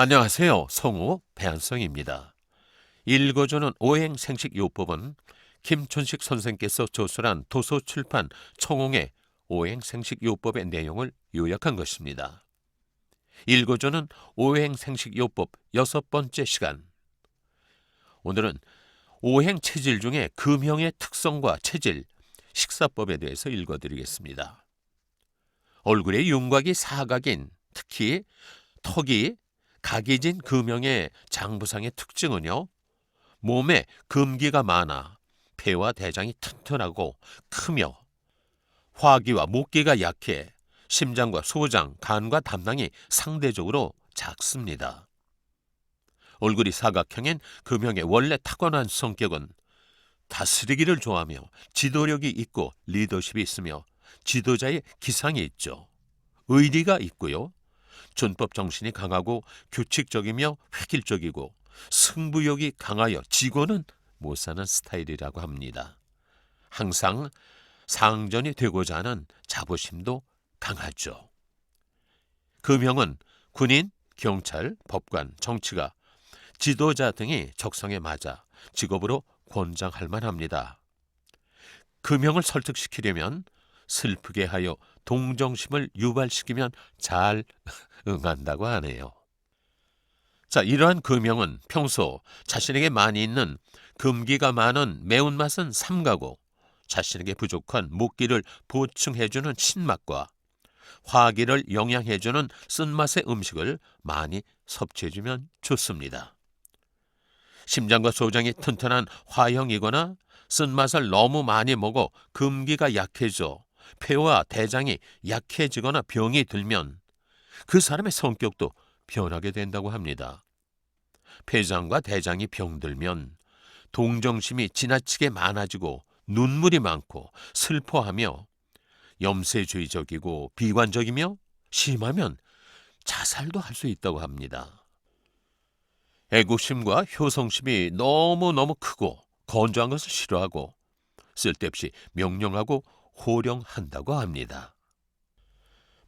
안녕하세요. 성우 배한성입니다. 일거주는 오행생식 요법은 김춘식 선생께서 조술한 도서출판 청홍의 오행생식 요법의 내용을 요약한 것입니다. 일거주는 오행생식 요법 여섯 번째 시간. 오늘은 오행 체질 중에 금형의 특성과 체질, 식사법에 대해서 읽어드리겠습니다. 얼굴의 윤곽이 사각인 특히 턱이 각이진 금형의 장부상의 특징은요. 몸에 금기가 많아 폐와 대장이 튼튼하고 크며 화기와 목기가 약해 심장과 소장, 간과 담낭이 상대적으로 작습니다. 얼굴이 사각형인 금형의 원래 타고난 성격은 다스리기를 좋아하며 지도력이 있고 리더십이 있으며 지도자의 기상이 있죠. 의리가 있고요. 준법 정신이 강하고 규칙적이며 획일적이고 승부욕이 강하여 지고는 못 사는 스타일이라고 합니다. 항상 상전이 되고자 하는 자부심도 강하죠. 금형은 군인, 경찰, 법관, 정치가 지도자 등이 적성에 맞아 직업으로 권장할 만합니다. 금형을 설득시키려면 슬프게 하여 동정심을 유발시키면 잘 응한다고 하네요. 자, 이러한 금형은 평소 자신에게 많이 있는 금기가 많은 매운맛은 삼가고 자신에게 부족한 목기를 보충해주는 신맛과 화기를 영양해주는 쓴맛의 음식을 많이 섭취해주면 좋습니다. 심장과 소장이 튼튼한 화형이거나 쓴맛을 너무 많이 먹어 금기가 약해져 폐와 대장이 약해지거나 병이 들면 그 사람의 성격도 변하게 된다고 합니다. 폐장과 대장이 병들면 동정심이 지나치게 많아지고 눈물이 많고 슬퍼하며 염세주의적이고 비관적이며 심하면 자살도 할 수 있다고 합니다. 애국심과 효성심이 너무너무 크고 건조한 것을 싫어하고 쓸데없이 명령하고 호령한다고 합니다.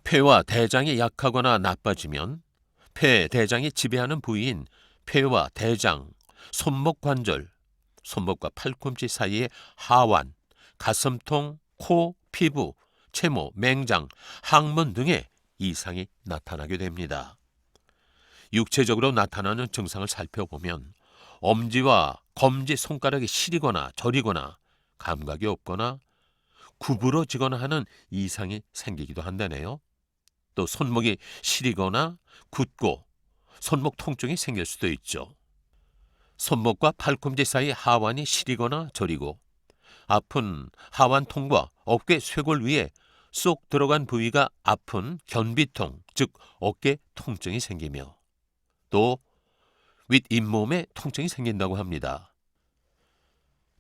폐와 대장이 약하거나 나빠지면 폐, 대장이 지배하는 부위인 폐와 대장, 손목 관절, 손목과 팔꿈치 사이의 하완, 가슴통, 코, 피부, 채모, 맹장, 항문 등의 이상이 나타나게 됩니다. 육체적으로 나타나는 증상을 살펴보면 엄지와 검지 손가락이 시리거나 저리거나 감각이 없거나 구부러지거나 하는 이상이 생기기도 한다네요. 또 손목이 시리거나 굳고 손목 통증이 생길 수도 있죠. 손목과 팔꿈치 사이 하완이 시리거나 저리고 아픈 하완통과 어깨 쇄골 위에 쏙 들어간 부위가 아픈 견비통, 즉 어깨 통증이 생기며 또 윗잇몸에 통증이 생긴다고 합니다.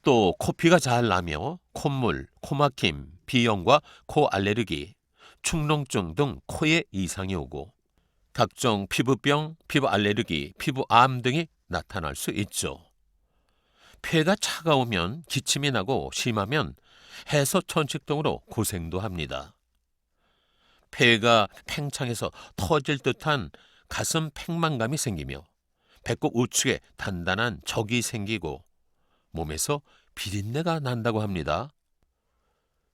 또 코피가 잘 나며 콧물, 코막힘, 비염과 코 알레르기, 축농증 등 코에 이상이 오고 각종 피부병, 피부 알레르기, 피부암 등이 나타날 수 있죠. 폐가 차가우면 기침이 나고 심하면 해소 천식 등으로 고생도 합니다. 폐가 팽창해서 터질 듯한 가슴 팽만감이 생기며 배꼽 우측에 단단한 적이 생기고 몸에서 비린내가 난다고 합니다.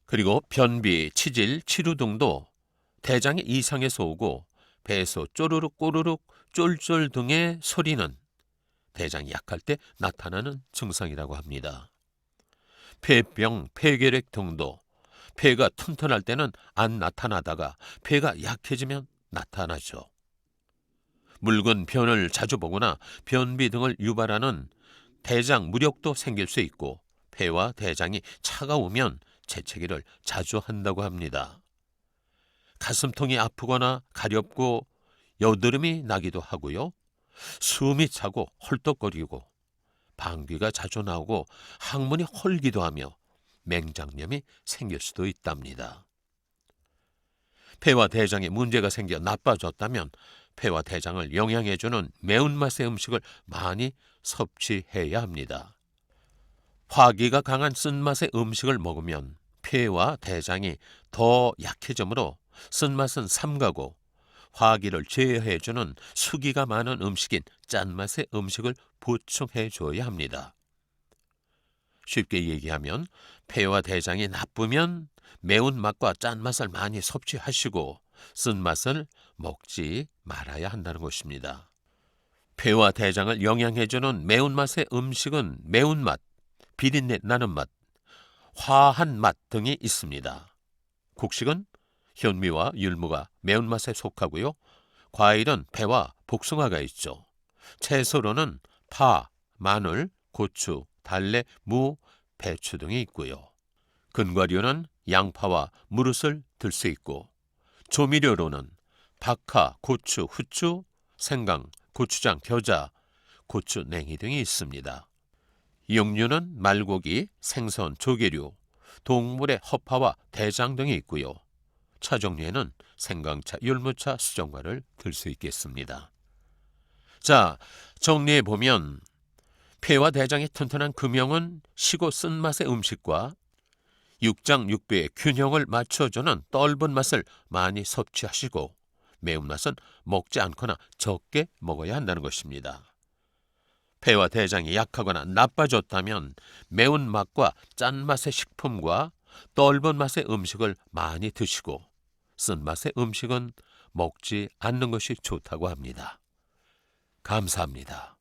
그리고 변비, 치질, 치루 등도 대장의 이상에서 오고 배에서 쪼르륵 꼬르륵 쫄쫄 등의 소리는 대장이 약할 때 나타나는 증상이라고 합니다. 폐병, 폐결핵 등도 폐가 튼튼할 때는 안 나타나다가 폐가 약해지면 나타나죠. 묽은 변을 자주 보거나 변비 등을 유발하는 대장 무력도 생길 수 있고 폐와 대장이 차가우면 재채기를 자주 한다고 합니다. 가슴통이 아프거나 가렵고 여드름이 나기도 하고요. 숨이 차고 헐떡거리고 방귀가 자주 나오고 항문이 헐기도 하며 맹장염이 생길 수도 있답니다. 폐와 대장에 문제가 생겨 나빠졌다면 폐와 대장을 영양해주는 매운맛의 음식을 많이 섭취해야 합니다. 화기가 강한 쓴맛의 음식을 먹으면 폐와 대장이 더 약해지므로 쓴맛은 삼가고 화기를 제어해주는 수기가 많은 음식인 짠맛의 음식을 보충해 줘야 합니다. 쉽게 얘기하면 폐와 대장이 나쁘면 매운맛과 짠맛을 많이 섭취하시고 쓴맛을 먹지 말아야 한다는 것입니다. 폐와 대장을 영양해주는 매운맛의 음식은 매운맛, 비린내 나는 맛, 화한 맛 등이 있습니다. 곡식은 현미와 율무가 매운맛에 속하고요. 과일은 배와 복숭아가 있죠. 채소로는 파, 마늘, 고추, 달래, 무, 배추 등이 있고요. 근과류는 양파와 무릇을 들 수 있고 조미료로는 박하, 고추, 후추, 생강, 고추장, 겨자, 고추 냉이 등이 있습니다. 육류는 말고기, 생선, 조개류, 동물의 허파와 대장 등이 있고요. 차 종류에는 생강차, 율무차, 수정과를 들 수 있겠습니다. 자, 정리해 보면 폐와 대장이 튼튼한 금형은 시고 쓴맛의 음식과 육장 육배의 균형을 맞춰주는 떫은 맛을 많이 섭취하시고 매운맛은 먹지 않거나 적게 먹어야 한다는 것입니다. 폐와 대장이 약하거나 나빠졌다면 매운맛과 짠맛의 식품과 떫은 맛의 음식을 많이 드시고 쓴맛의 음식은 먹지 않는 것이 좋다고 합니다. 감사합니다.